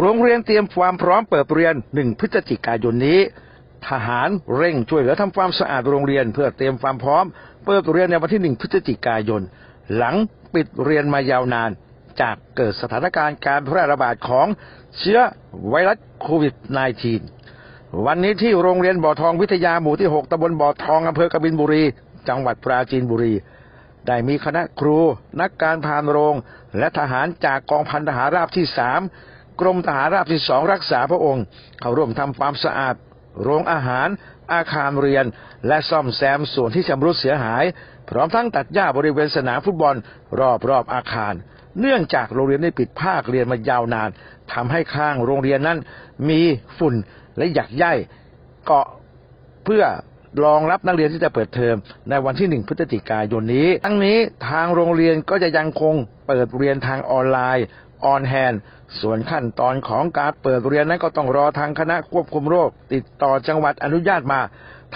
โรงเรียนเตรียมความพร้อมเปิดเรียน 1 พฤศจิกายนนี้ ทหารเร่งช่วยเหลือทำความสะอาดโรงเรียนเพื่อเตรียมความพร้อม เปิดเรียนในวันที่ 1 พฤศจิกายน หลังปิดเรียนมายาวนาน จากเกิดสถานการณ์การแพร่ระบาดของเชื้อไวรัสโควิด -19 วันนี้ที่โรงเรียนบ่อทองวิทยาหมู่ที่ 6ตำบลบ่อทองอำเภอกบินบุรี จังหวัดปราจีนบุรีได้มีคณะครู นักการพานโรง และทหารจากกองพันทหารราบที่สาม กรมทหารราบที่สองรักษาพระองค์ เข้าร่วมทำความสะอาด โรงอาหาร อาคารเรียน และซ่อมแซมส่วนที่ชำรุดเสียหาย พร้อมทั้งตัดหญ้าบริเวณสนามฟุตบอลรอบรอบอาคาร เนื่องจากโรงเรียนได้ปิดภาคเรียนมายาวนานทำให้ข้างโรงเรียนนั้น มีฝุ่นและหยักใยเกาะเพื่อรองรับนักเรียนที่จะเปิดเทอมในวันที่ 1 พฤศจิกายนนี้ ทั้งนี้ทางโรงเรียนก็จะยังคงเปิดเรียนทางออนไลน์ ออนแฮนส่วนขั้นตอนของการเปิดเรียนนั้นก็ต้องรอทางคณะควบคุมโรค ติดต่อจังหวัดอนุญาตมา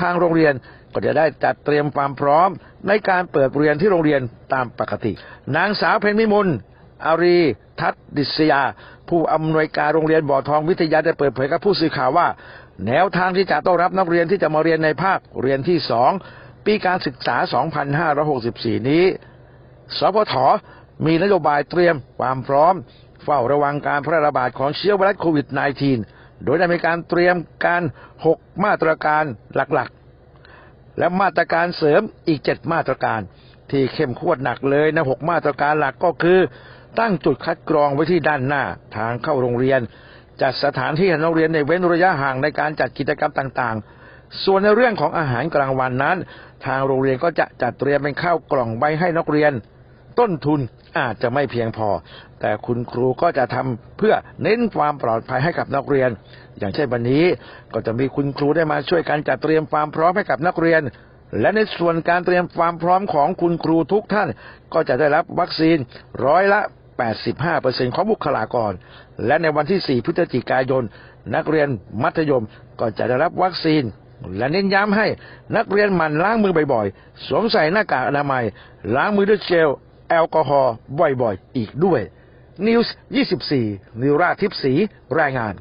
ทางโรงเรียนก็จะได้จัดเตรียมความพร้อม ในการเปิดเรียนที่โรงเรียนตามปกติ นางสาวเพญมิมุลอารี ทัตดิษยา ผู้อำนวยการโรงเรียนบ่อทองวิทยาได้เปิดเผยกับผู้สื่อข่าวว่า แนวทางที่จะต้อนรับนักเรียนที่จะมาเรียนในภาคเรียนที่สองปีการศึกษา 2564 นี้สพท มีนโยบายเตรียมความพร้อม เฝ้าระวังการแพร่ระบาดของเชื้อไวรัสโควิด -19 โดยได้มีการเตรียมการ 6 มาตรการหลักๆ และมาตรการเสริมอีก 7 มาตรการ ที่เข้มข้นหนักเลยนะ 6 มาตรการหลักก็คือ ตั้งจุดคัดกรองไว้ที่ด้านหน้าทางเข้าโรงเรียน จัดสถานที่ให้นักเรียนในเว้นระยะห่างในการจัดกิจกรรมต่าง ๆส่วนในเรื่องของอาหารกลางวันนั้น ทางโรงเรียนก็จะจัดเตรียมเป็นข้าวกล่องใบให้นักเรียน ต้นทุนอาจจะไม่เพียงพอ แต่คุณครูก็จะทำเพื่อเน้นความปลอดภัยให้กับนักเรียน อย่างเช่นวันนี้ก็จะมีคุณครูได้มาช่วยกันจัดเตรียมความพร้อมให้กับนักเรียน และในส่วนการเตรียมความพร้อมของคุณครูทุกท่าน ก็จะได้รับวัคซีนร้อยละ 85%ของบุคลากร และในวันที่ 4 พฤศจิกายน นักเรียนมัธยมก็จะได้รับวัคซีนและเน้นย้ำให้นักเรียนหมั่นล้างมือบ่อยๆ สวมใส่หน้ากากอนามัย ล้างมือด้วยเจล แอลกอฮอล์บ่อยๆ อีกด้วยนิวส์24 นิวราทิพสี รายงาน